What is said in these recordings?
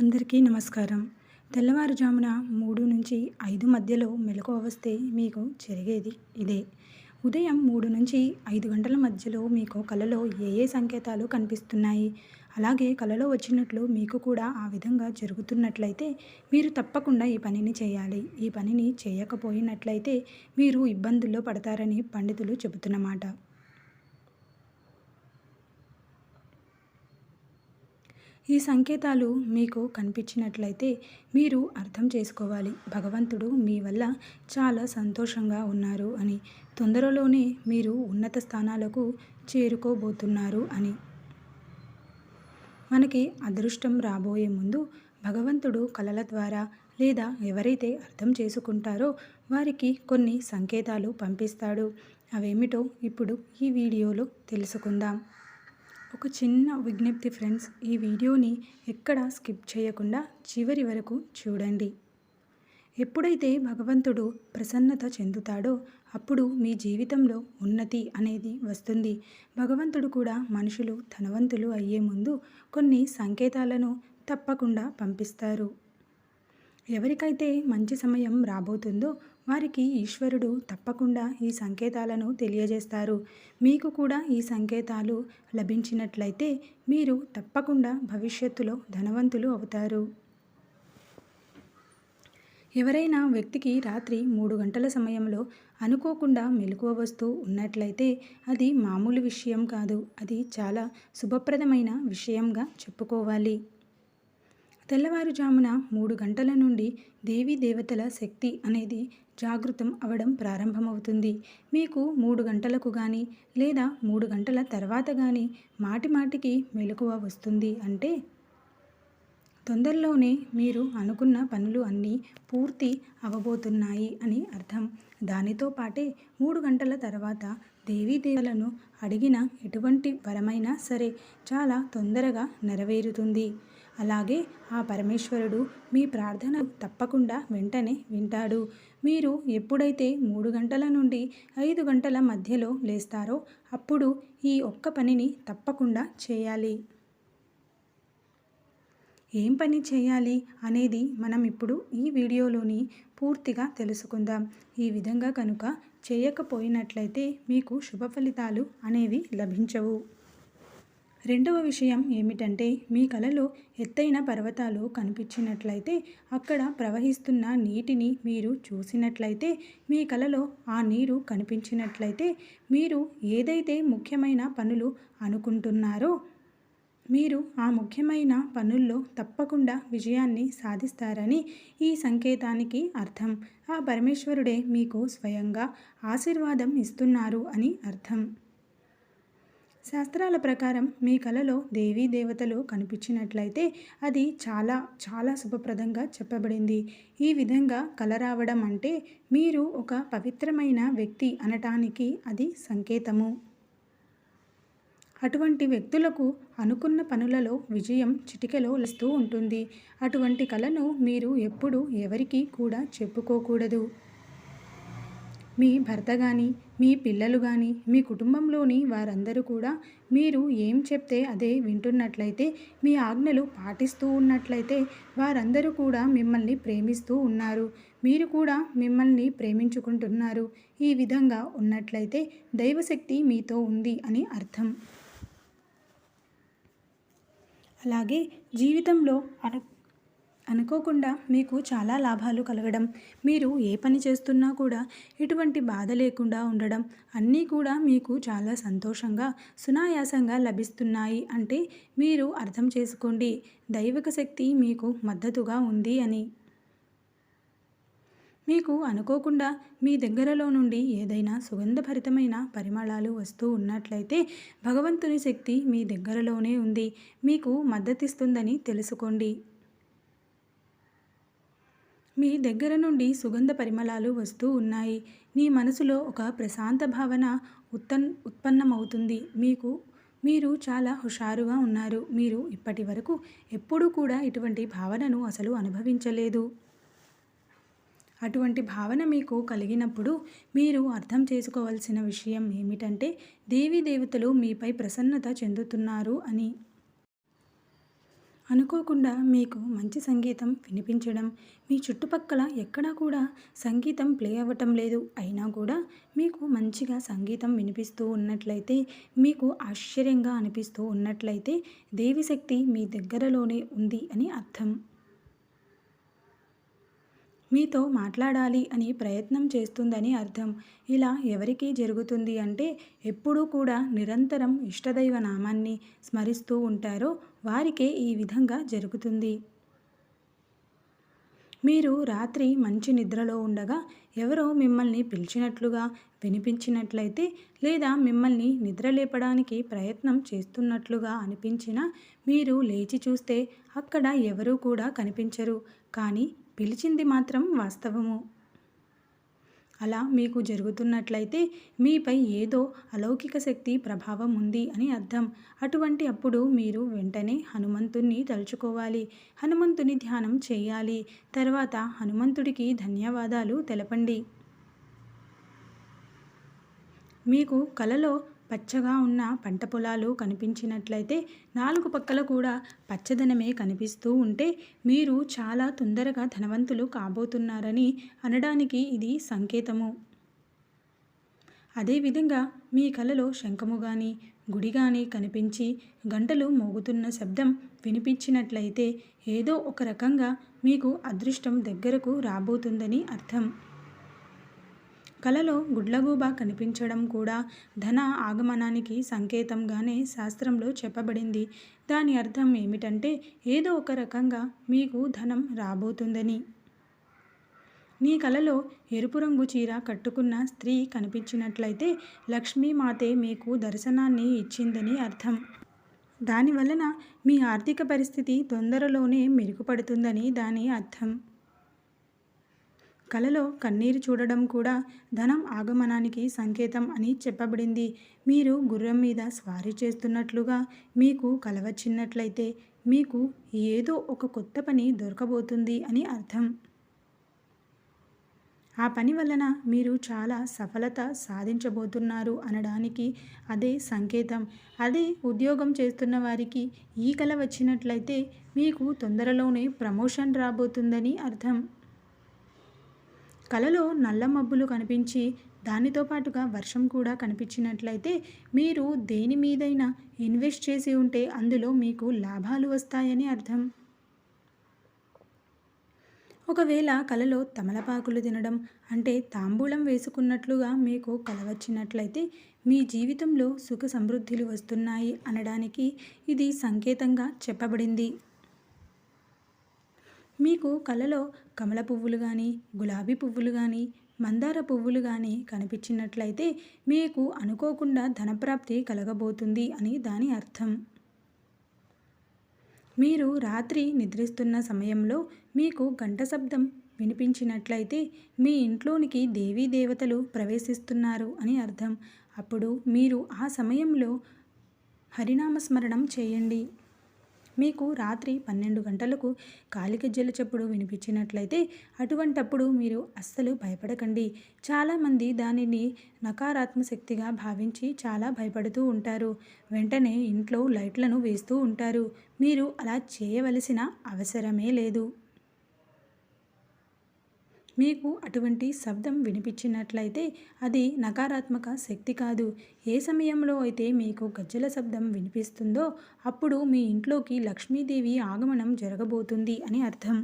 అందరికీ నమస్కారం. తెల్లవారుజామున మూడు నుంచి ఐదు మధ్యలో మెలకువ వస్తే మీకు జరిగేది ఇదే. ఉదయం మూడు నుంచి ఐదు గంటల మధ్యలో మీకు కలలో ఏ ఏ సంకేతాలు కనిపిస్తున్నాయి? అలాగే కలలో వచ్చినట్లు మీకు కూడా ఆ విధంగా జరుగుతున్నట్లయితే మీరు తప్పకుండా ఈ పనిని చేయాలి. ఈ పనిని చేయకపోయినట్లయితే మీరు ఇబ్బందుల్లో పడతారని పండితులు చెబుతున్నమాట. ఈ సంకేతాలు మీకు కనిపించినట్లయితే మీరు అర్థం చేసుకోవాలి. భగవంతుడు మీ వల్ల చాలా సంతోషంగా ఉన్నారు అని తొందరలోనే మీరు ఉన్నత స్థానాలకు చేరుకోబోతున్నారు అని. మనకి అదృష్టం రాబోయే ముందు భగవంతుడు కళల ద్వారా లేదా ఎవరైతే అర్థం చేసుకుంటారో వారికి కొన్ని సంకేతాలు పంపిస్తాడు. అవేమిటో ఇప్పుడు ఈ వీడియోలో తెలుసుకుందాం. ఒక చిన్న విజ్ఞప్తి ఫ్రెండ్స్ ఈ వీడియోని ఎక్కడ స్కిప్ చేయకుండా చివరి వరకు చూడండి. ఎప్పుడైతే భగవంతుడు ప్రసన్నత చెందుతాడో అప్పుడు మీ జీవితంలో ఉన్నతి అనేది వస్తుంది. భగవంతుడు కూడా మనుషులు ధనవంతులు అయ్యే ముందు కొన్ని సంకేతాలను తప్పకుండా పంపిస్తారు. ఎవరికైతే మంచి సమయం రాబోతుందో వారికి ఈశ్వరుడు తప్పకుండా ఈ సంకేతాలను తెలియజేస్తారు. మీకు కూడా ఈ సంకేతాలు లభించినట్లయితే మీరు తప్పకుండా భవిష్యత్తులో ధనవంతులు అవుతారు. ఎవరైనా వ్యక్తికి రాత్రి మూడు గంటల సమయంలో అనుకోకుండా మెలకువ వస్తూ ఉన్నట్లయితే అది మామూలు విషయం కాదు. అది చాలా శుభప్రదమైన విషయంగా చెప్పుకోవాలి. తెల్లవారుజామున మూడు గంటల నుండి దేవీ దేవతల శక్తి అనేది జాగృతం అవడం ప్రారంభమవుతుంది. మీకు మూడు గంటలకు కానీ లేదా మూడు గంటల తర్వాత కానీ మాటి మాటికి మెలకువ వస్తుంది అంటే తొందరలోనే మీరు అనుకున్న పనులు అన్నీ పూర్తి అవబోతున్నాయి అని అర్థం. దానితో పాటే మూడు గంటల తర్వాత దేవీదేవులను అడిగిన ఎటువంటి వరమైనా సరే చాలా తొందరగా నెరవేరుతుంది. అలాగే ఆ పరమేశ్వరుడు మీ ప్రార్థన తప్పకుండా వెంటనే వింటాడు. మీరు ఎప్పుడైతే మూడు గంటల నుండి ఐదు గంటల మధ్యలో లేస్తారో అప్పుడు ఈ ఒక్క పనిని తప్పకుండా చేయాలి. ఏం పని చేయాలి అనేది మనం ఇప్పుడు ఈ వీడియోలోని పూర్తిగా తెలుసుకుందాం. ఈ విధంగా కనుక చేయకపోయినట్లయితే మీకు శుభ ఫలితాలు అనేవి లభించవు. రెండవ విషయం ఏమిటంటే మీ కలలో ఎత్తైన పర్వతాలు కనిపించినట్లయితే అక్కడ ప్రవహిస్తున్న నీటిని మీరు చూసినట్లయితే మీ కలలో ఆ నీరు కనిపించినట్లయితే మీరు ఏదైతే ముఖ్యమైన పనులు అనుకుంటున్నారో మీరు ఆ ముఖ్యమైన పనుల్లో తప్పకుండా విజయాన్ని సాధిస్తారని ఈ సంకేతానికి అర్థం. ఆ పరమేశ్వరుడే మీకు స్వయంగా ఆశీర్వాదం ఇస్తున్నారు అని అర్థం. శాస్త్రాల ప్రకారం మీ కలలో దేవీ దేవతలు కనిపించినట్లయితే అది చాలా చాలా శుభప్రదంగా చెప్పబడింది. ఈ విధంగా కళ రావడం అంటే మీరు ఒక పవిత్రమైన వ్యక్తి అనటానికి అది సంకేతము. అటువంటి వ్యక్తులకు అనుకున్న పనులలో విజయం చిటికెలో వస్తూ ఉంటుంది. అటువంటి కళను మీరు ఎప్పుడు ఎవరికీ కూడా చెప్పుకోకూడదు. మీ భర్త కానీ మీ పిల్లలు కానీ మీ కుటుంబంలోని వారందరూ కూడా మీరు ఏం చెప్తే అదే వింటున్నట్లయితే మీ ఆజ్ఞలు పాటిస్తూ ఉన్నట్లయితే వారందరూ కూడా మిమ్మల్ని ప్రేమిస్తూ ఉన్నారు. మీరు కూడా మిమ్మల్ని ప్రేమించుకుంటున్నారు. ఈ విధంగా ఉన్నట్లయితే దైవశక్తి మీతో ఉంది అని అర్థం. అలాగే జీవితంలో అను అనుకోకుండా మీకు చాలా లాభాలు కలగడం మీరు ఏ పని చేస్తున్నా కూడా ఎటువంటి బాధ లేకుండా ఉండడం అన్నీ కూడా మీకు చాలా సంతోషంగా సునాయాసంగా లభిస్తున్నాయి అంటే మీరు అర్థం చేసుకోండి. దైవిక శక్తి మీకు మద్దతుగా ఉంది అని. మీకు అనుకోకుండా మీ దగ్గరలో నుండి ఏదైనా సుగంధభరితమైన పరిమళాలు వస్తూ ఉన్నట్లయితే భగవంతుని శక్తి మీ దగ్గరలోనే ఉంది. మీకు మద్దతిస్తుందని తెలుసుకోండి. మీ దగ్గర నుండి సుగంధ పరిమళాలు వస్తూ ఉన్నాయి. మీ మనసులో ఒక ప్రశాంత భావన ఉత్తన్ ఉత్పన్నమవుతుంది. మీకు మీరు చాలా హుషారుగా ఉన్నారు. మీరు ఇప్పటి వరకు ఎప్పుడూ కూడా ఇటువంటి భావనను అసలు అనుభవించలేదు. అటువంటి భావన మీకు కలిగినప్పుడు మీరు అర్థం చేసుకోవాల్సిన విషయం ఏమిటంటే దేవీ దేవతలు మీపై ప్రసన్నత చెందుతున్నారు అని. అనుకోకుండా మీకు మంచి సంగీతం వినిపించడం మీ చుట్టుపక్కల ఎక్కడా కూడా సంగీతం ప్లే అవ్వటం లేదు. అయినా కూడా మీకు మంచిగా సంగీతం వినిపిస్తూ ఉన్నట్లయితే మీకు ఆశ్చర్యంగా అనిపిస్తూ ఉన్నట్లయితే దేవిశక్తి మీ దగ్గరలోనే ఉంది అని అర్థం. మీతో మాట్లాడాలి అని ప్రయత్నం చేస్తుందని అర్థం. ఇలా ఎవరికి జరుగుతుంది అంటే ఎప్పుడూ కూడా నిరంతరం ఇష్టదైవ నామాన్ని స్మరిస్తూ ఉంటారో వారికే ఈ విధంగా జరుగుతుంది. మీరు రాత్రి మంచి నిద్రలో ఉండగా ఎవరో మిమ్మల్ని పిలిచినట్లుగా వినిపించినట్లయితే లేదా మిమ్మల్ని నిద్రలేపడానికి ప్రయత్నం చేస్తున్నట్లుగా అనిపించినా మీరు లేచి చూస్తే అక్కడ ఎవరూ కూడా కనిపించరు. కానీ పిలిచింది మాత్రం వాస్తవము. అలా మీకు జరుగుతున్నట్లయితే మీపై ఏదో అలౌకిక శక్తి ప్రభావం ఉంది అని అర్థం. అటువంటి అప్పుడు మీరు వెంటనే హనుమంతుణ్ణి తలుచుకోవాలి. హనుమంతుని ధ్యానం చేయాలి. తర్వాత హనుమంతుడికి ధన్యవాదాలు తెలపండి. మీకు కలలో పచ్చగా ఉన్న పంట పొలాలు కనిపించినట్లయితే నాలుగు పక్కల కూడా పచ్చదనమే కనిపిస్తూ ఉంటే మీరు చాలా తొందరగా ధనవంతులు కాబోతున్నారని అనడానికి ఇది సంకేతము. అదేవిధంగా మీ కలలో శంఖము కానీ గుడి కానీ కనిపించి గంటలు మోగుతున్న శబ్దం వినిపించినట్లయితే ఏదో ఒక రకంగా మీకు అదృష్టం దగ్గరకు రాబోతుందని అర్థం. కలలో గుడ్లగూబ కనిపించడం కూడా ధన ఆగమనానికి సంకేతంగానే శాస్త్రంలో చెప్పబడింది. దాని అర్థం ఏమిటంటే ఏదో ఒక రకంగా మీకు ధనం రాబోతుందని. నీ కలలో ఎరుపు రంగు చీర కట్టుకున్న స్త్రీ కనిపించినట్లయితే లక్ష్మీమాతే మీకు దర్శనాన్ని ఇచ్చిందని అర్థం. దాని వలన మీ ఆర్థిక పరిస్థితి తొందరలోనే మెరుగుపడుతుందని దాని అర్థం. కలలో కన్నీరు చూడడం కూడా ధనం ఆగమనానికి సంకేతం అని చెప్పబడింది. మీరు గుర్రం మీద స్వారీ చేస్తున్నట్లుగా మీకు కల వచ్చినట్లయితే మీకు ఏదో ఒక కొత్త పని దొరకబోతుంది అని అర్థం. ఆ పని వలన మీరు చాలా సఫలత సాధించబోతున్నారు అనడానికి అదే సంకేతం. అదే ఉద్యోగం చేస్తున్న వారికి ఈ కల వచ్చినట్లయితే మీకు తొందరలోనే ప్రమోషన్ రాబోతుందని అర్థం. కలలో నల్ల మబ్బులు కనిపించి దానితో పాటుగా వర్షం కూడా కనిపించినట్లయితే మీరు దేని మీదైనా ఇన్వెస్ట్ చేసి ఉంటే అందులో మీకు లాభాలు వస్తాయని అర్థం. ఒకవేళ కలలో తమలపాకులు తినడం అంటే తాంబూలం వేసుకున్నట్లుగా మీకు కల వచ్చినట్లయితే మీ జీవితంలో సుఖ సమృద్ధిలు వస్తున్నాయి అనడానికి ఇది సంకేతంగా చెప్పబడింది. మీకు కలలో కమల పువ్వులు కానీ గులాబీ పువ్వులు కానీ మందార పువ్వులు కానీ కనిపించినట్లయితే మీకు అనుకోకుండా ధనప్రాప్తి కలగబోతుంది అని దాని అర్థం. మీరు రాత్రి నిద్రిస్తున్న సమయంలో మీకు గంట శబ్దం వినిపించినట్లయితే మీ ఇంట్లోనికి దేవీ దేవతలు ప్రవేశిస్తున్నారు అని అర్థం. అప్పుడు మీరు ఆ సమయంలో హరినామస్మరణం చేయండి. మీకు రాత్రి పన్నెండు గంటలకు కాలికజ్జల చప్పుడు వినిపించినట్లయితే అటువంటప్పుడు మీరు అస్సలు భయపడకండి. చాలామంది దానిని నకారాత్మ శక్తిగా భావించి చాలా భయపడుతూ ఉంటారు. వెంటనే ఇంట్లో లైట్లను వేస్తూ ఉంటారు. మీరు అలా చేయవలసిన అవసరమే లేదు. మీకు అటువంటి శబ్దం వినిపించినట్లయితే అది నకారాత్మక శక్తి కాదు. ఏ సమయంలో అయితే మీకు గజ్జల శబ్దం వినిపిస్తుందో అప్పుడు మీ ఇంట్లోకి లక్ష్మీదేవి ఆగమనం జరగబోతుంది అని అర్థం.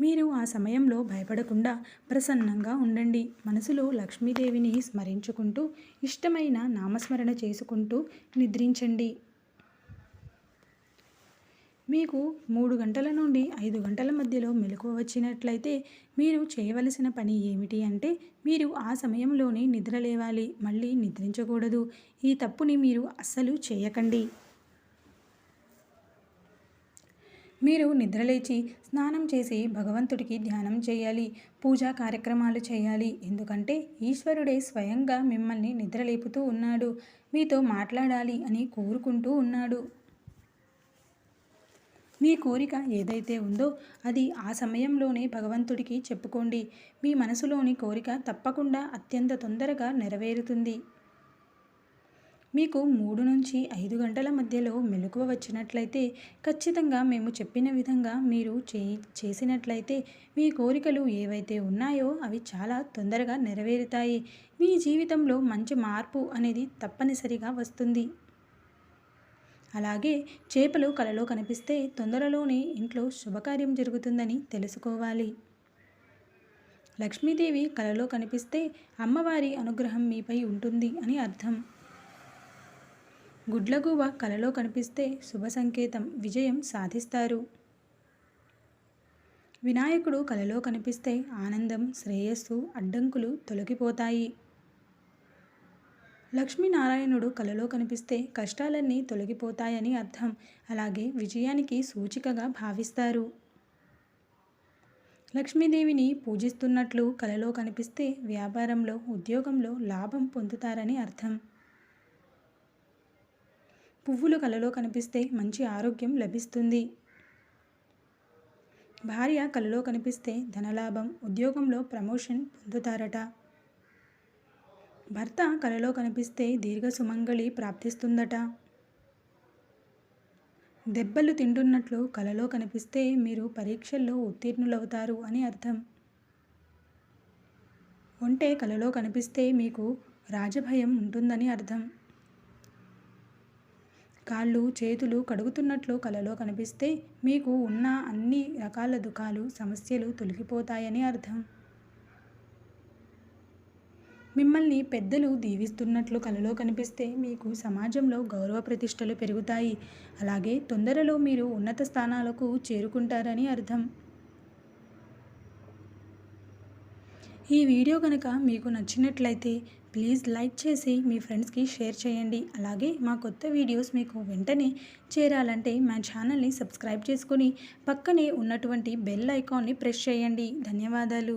మీరు ఆ సమయంలో భయపడకుండా ప్రసన్నంగా ఉండండి. మనసులో లక్ష్మీదేవిని స్మరించుకుంటూ ఇష్టమైన నామస్మరణ చేసుకుంటూ నిద్రించండి. మీకు మూడు గంటల నుండి ఐదు గంటల మధ్యలో మెలకువ వచ్చినట్లయితే మీరు చేయవలసిన పని ఏమిటి అంటే మీరు ఆ సమయంలోనే నిద్ర లేవాలి మళ్ళీ నిద్రించకూడదు. ఈ తప్పుని మీరు అస్సలు చేయకండి. మీరు నిద్రలేచి స్నానం చేసి భగవంతుడికి ధ్యానం చేయాలి పూజా కార్యక్రమాలు చేయాలి. ఎందుకంటే ఈశ్వరుడే స్వయంగా మిమ్మల్ని నిద్రలేపుతూ ఉన్నాడు. మీతో మాట్లాడాలి అని కోరుకుంటూ ఉన్నాడు. మీ కోరిక ఏదైతే ఉందో అది ఆ సమయంలోనే భగవంతుడికి చెప్పుకోండి. మీ మనసులోని కోరిక తప్పకుండా అత్యంత తొందరగా నెరవేరుతుంది. మీకు మూడు నుంచి ఐదు గంటల మధ్యలో మెలకువ వచ్చినట్లయితే ఖచ్చితంగా మేము చెప్పిన విధంగా మీరు చే చేసినట్లయితే మీ కోరికలు ఏవైతే ఉన్నాయో అవి చాలా తొందరగా నెరవేరుతాయి. మీ జీవితంలో మంచి మార్పు అనేది తప్పనిసరిగా వస్తుంది. అలాగే చేపలు కలలో కనిపిస్తే తొందరలోనే ఇంట్లో శుభకార్యం జరుగుతుందని తెలుసుకోవాలి. లక్ష్మీదేవి కలలో కనిపిస్తే అమ్మవారి అనుగ్రహం మీపై ఉంటుంది అని అర్థం. గుడ్లగూవ కలలో కనిపిస్తే శుభ సంకేతం విజయం సాధిస్తారు. వినాయకుడు కలలో కనిపిస్తే ఆనందం శ్రేయస్సు అడ్డంకులు తొలగిపోతాయి. లక్ష్మీనారాయణుడు కలలో కనిపిస్తే కష్టాలన్నీ తొలగిపోతాయని అర్థం. అలాగే విజయానికి సూచికగా భావిస్తారు. లక్ష్మీదేవిని పూజిస్తున్నట్లు కలలో కనిపిస్తే వ్యాపారంలో ఉద్యోగంలో లాభం పొందుతారని అర్థం. పువ్వులు కలలో కనిపిస్తే మంచి ఆరోగ్యం లభిస్తుంది. భార్య కలలో కనిపిస్తే ధనలాభం ఉద్యోగంలో ప్రమోషన్ పొందుతారట. భర్త కలలో కనిపిస్తే దీర్ఘ సుమంగళి ప్రాప్తిస్తుందట. దెబ్బలు తింటున్నట్లు కలలో కనిపిస్తే మీరు పరీక్షల్లో ఉత్తీర్ణులవుతారు అని అర్థం. ఒంటే కలలో కనిపిస్తే మీకు రాజభయం ఉంటుందని అర్థం. కాళ్ళు చేతులు కడుగుతున్నట్లు కలలో కనిపిస్తే మీకు ఉన్న అన్ని రకాల దుఃఖాలు సమస్యలు తొలగిపోతాయని అర్థం. మిమ్మల్ని పెద్దలు దీవిస్తున్నట్లు కలలో కనిపిస్తే మీకు సమాజంలో గౌరవ ప్రతిష్టలు పెరుగుతాయి. అలాగే తొందరలో మీరు ఉన్నత స్థానాలకు చేరుకుంటారని అర్థం. ఈ వీడియో కనుక మీకు నచ్చినట్లయితే ప్లీజ్ లైక్ చేసి మీ ఫ్రెండ్స్కి షేర్ చేయండి. అలాగే మా కొత్త వీడియోస్ మీకు వెంటనే చేరాలంటే మా ఛానల్ని సబ్స్క్రైబ్ చేసుకొని పక్కనే ఉన్నటువంటి బెల్ ఐకాన్ని ప్రెస్ చేయండి. ధన్యవాదాలు.